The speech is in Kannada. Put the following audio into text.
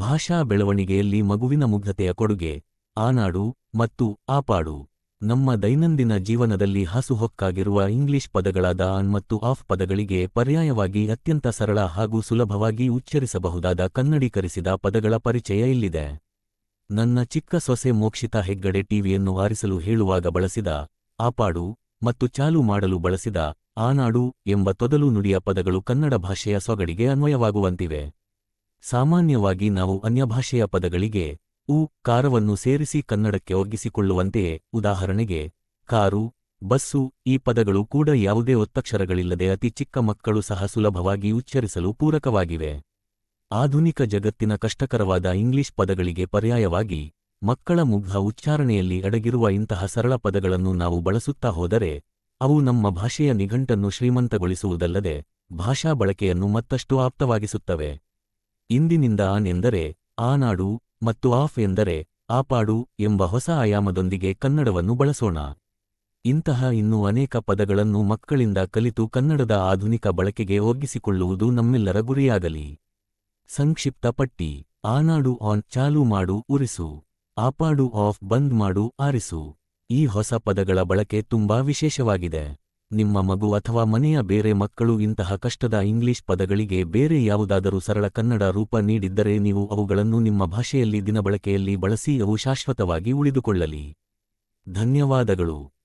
ಭಾಷಾ ಬೆಳವಣಿಗೆಯಲ್ಲಿ ಮಗುವಿನ ಮುಗ್ಧತೆಯ ಕೊಡುಗೆ, ಆನಾಡು ಮತ್ತು ಆಪಾಡು. ನಮ್ಮ ದೈನಂದಿನ ಜೀವನದಲ್ಲಿ ಹಸುಹೊಕ್ಕಾಗಿರುವ ಇಂಗ್ಲಿಷ್ ಪದಗಳಾದ ಆನ್ ಮತ್ತು ಆಫ್ ಪದಗಳಿಗೆ ಪರ್ಯಾಯವಾಗಿ ಅತ್ಯಂತ ಸರಳ ಹಾಗೂ ಸುಲಭವಾಗಿ ಉಚ್ಚರಿಸಬಹುದಾದ ಕನ್ನಡೀಕರಿಸಿದ ಪದಗಳ ಪರಿಚಯ ಇಲ್ಲಿದೆ. ನನ್ನ ಚಿಕ್ಕ ಸೊಸೆ ಮೋಕ್ಷಿತಾ ಹೆಗ್ಗಡೆ ಟಿವಿಯನ್ನು ಆರಿಸಲು ಹೇಳುವಾಗ ಬಳಸಿದ, ಆಪಾಡು ಮತ್ತು ಚಾಲು ಮಾಡಲು ಬಳಸಿದ, ಆನಾಡು ಎಂಬ ತೊದಲು ನುಡಿಯ ಪದಗಳು ಕನ್ನಡ ಭಾಷೆಯ ಸೊಗಡಿಗೆ ಅನ್ವಯವಾಗುವಂತಿವೆ. ಸಾಮಾನ್ಯವಾಗಿ ನಾವು ಅನ್ಯಭಾಷೆಯ ಪದಗಳಿಗೆ ಉ, ಕಾರವನ್ನು ಸೇರಿಸಿ ಕನ್ನಡಕ್ಕೆ ಒಗ್ಗಿಸಿಕೊಳ್ಳುವಂತೆಯೇ ಉದಾಹರಣೆಗೆ ಕಾರು, ಬಸ್ಸು ಈ ಪದಗಳು ಕೂಡ ಯಾವುದೇ ಒತ್ತಕ್ಷರಗಳಿಲ್ಲದೆ ಅತಿ ಚಿಕ್ಕ ಮಕ್ಕಳು ಸಹ ಸುಲಭವಾಗಿ ಉಚ್ಚರಿಸಲು ಪೂರಕವಾಗಿವೆ. ಆಧುನಿಕ ಜಗತ್ತಿನ ಕಷ್ಟಕರವಾದ ಇಂಗ್ಲಿಷ್ ಪದಗಳಿಗೆ ಪರ್ಯಾಯವಾಗಿ ಮಕ್ಕಳ ಮುಗ್ಧ ಉಚ್ಚಾರಣೆಯಲ್ಲಿ ಅಡಗಿರುವ ಇಂತಹ ಸರಳ ಪದಗಳನ್ನು ನಾವು ಬಳಸುತ್ತಾ ಹೋದರೆ ಅವು ನಮ್ಮ ಭಾಷೆಯ ನಿಘಂಟನ್ನು ಶ್ರೀಮಂತಗೊಳಿಸುವುದಲ್ಲದೆ ಭಾಷಾ ಬಳಕೆಯನ್ನು ಮತ್ತಷ್ಟು ಆಪ್ತವಾಗಿಸುತ್ತವೆ. ಇಂದಿನಿಂದ ಆನ್ ಎಂದರೆ ಆನಾಡು ಮತ್ತು ಆಫ್ ಎಂದರೆ ಆಪಾಡು ಎಂಬ ಹೊಸ ಆಯಾಮದೊಂದಿಗೆ ಕನ್ನಡವನ್ನು ಬಳಸೋಣ. ಇಂತಹ ಇನ್ನೂ ಅನೇಕ ಪದಗಳನ್ನು ಮಕ್ಕಳಿಂದ ಕಲಿತು ಕನ್ನಡದ ಆಧುನಿಕ ಬಳಕೆಗೆ ಒಗ್ಗಿಸಿಕೊಳ್ಳುವುದು ನಮ್ಮೆಲ್ಲರ ಗುರಿಯಾಗಲಿ. ಸಂಕ್ಷಿಪ್ತ ಪಟ್ಟಿ ಆನಾಡು ಆನ್ ಚಾಲು ಮಾಡು, ಉರಿಸು. ಆಪಾಡು ಆಫ್ ಬಂದ್ ಮಾಡು, ಆರಿಸು. ಈ ಹೊಸ ಪದಗಳ ಬಳಕೆ ತುಂಬಾ ವಿಶೇಷವಾಗಿದೆ. ನಿಮ್ಮ ಮಗು ಅಥವಾ ಮನೆಯ ಬೇರೆ ಮಕ್ಕಳು ಇಂತಹ ಕಷ್ಟದ ಇಂಗ್ಲಿಷ್ ಪದಗಳಿಗೆ ಬೇರೆ ಯಾವುದಾದರೂ ಸರಳ ಕನ್ನಡ ರೂಪ ನೀಡಿದ್ದರೆ ನೀವು ಅವುಗಳನ್ನು ನಿಮ್ಮ ಭಾಷೆಯಲ್ಲಿ ದಿನಬಳಕೆಯಲ್ಲಿ ಬಳಸಿ ಅವು ಶಾಶ್ವತವಾಗಿ ಉಳಿದುಕೊಳ್ಳಲಿ. ಧನ್ಯವಾದಗಳು.